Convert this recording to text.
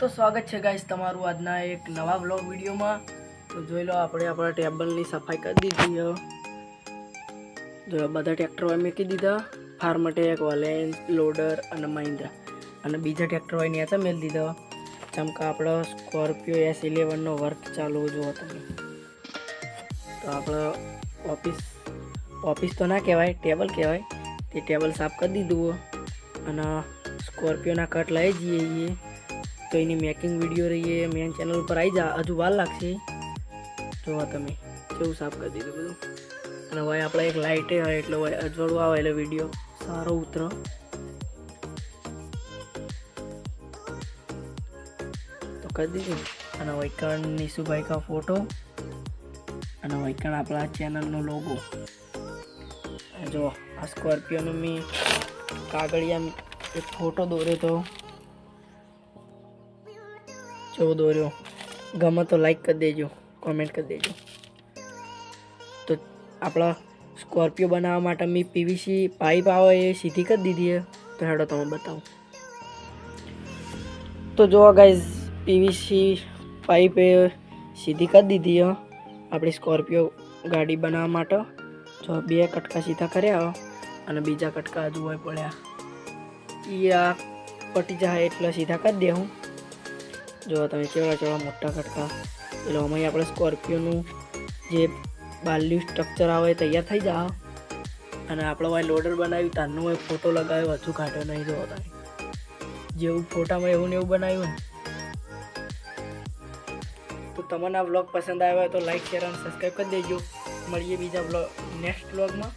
તો સ્વાગત છે ગાઈસ તમારું આજના એક નવા બ્લોગ વિડીયોમાં. તો જોઈ લો, આપણે આપણા ટેબલની સફાઈ કરી દીધી જો બધા ટ્રેક્ટરો મૂકી દીધા. ફાર્મટેક વલેન્સ લોડર અને મહિન્દ્રા અને બીજા ટ્રેક્ટરો અહીં નેચા મેળ દીધા. ચમકા આપણો સ્કોર્પિયો એસ ઇલેવનનો વર્ક ચાલુ જુઓ તમે. તો આપણો ઓફિસ ઓફિસ તો ના કહેવાય ટેબલ કહેવાય. તે ટેબલ સાફ કરી દીધું અને સ્કોર્પિયોના કટ લઈ જઈએ છીએ. તો એની મેકિંગ વીડિયો રહીએ મેન ચેનલ ઉપર આવી જા, હજુ વાર લાગશે. જોવા તમે, કેવું સાફ કરી દીધું બધું. અને ભાઈ આપણે એક લાઇટે હોય, એટલે હોય અજવાળું આવે એટલે વીડિયો સારો ઉતરો. તો કરી દીધું. અને વૈકણ, નિશુભાઈ કા ફોટો અને વૈકણ આપણા ચેનલનો લોગો જો, આ સ્કોર્પિયોનો મેં કાગળિયા એક ફોટો દોર્યો તો. જો દોર્યો. ગમે તો લાઈક કરી દેજો કોમેન્ટ કરી દેજો. તો આપણા સ્કોર્પિયો બનાવવા માટે મેં પીવીસી પાઇપ આવે એ સીધી કરી દીધી તો હેડો તમે બતાવો. તો જો ગાઈઝ પીવીસી પાઇપ એ સીધી કરી દીધી આપણી સ્કોર્પિયો ગાડી બનાવવા માટે. જો બે કટકા સીધા કર્યા અને બીજા કટકા હજુ હોય પડ્યા. એ આ પટી જાય એટલે સીધા કરી દે હું જો તમે કેવડા કેવડા મોટા ખટકા એટલે આમાં આપણે સ્કોર્પિયોનું જે બાલ્યું સ્ટ્રક્ચર આવે તૈયાર થઈ જાઓ. અને આપણો ભાઈ લોડર બનાવ્યું, તારનું ભાઈ ફોટો લગાવ્યો, હજુ કાઢ્યો નહીં જોવો તમે. જેવું ફોટામાં એવું ને એવું બનાવ્યું ને. તો તમને આ બ્લોગ પસંદ આવ્યો હોય તો લાઈક શેર અને સબસ્ક્રાઈબ કરી દેજો. મળીએ બીજા બ્લોગ નેક્સ્ટ બ્લોગમાં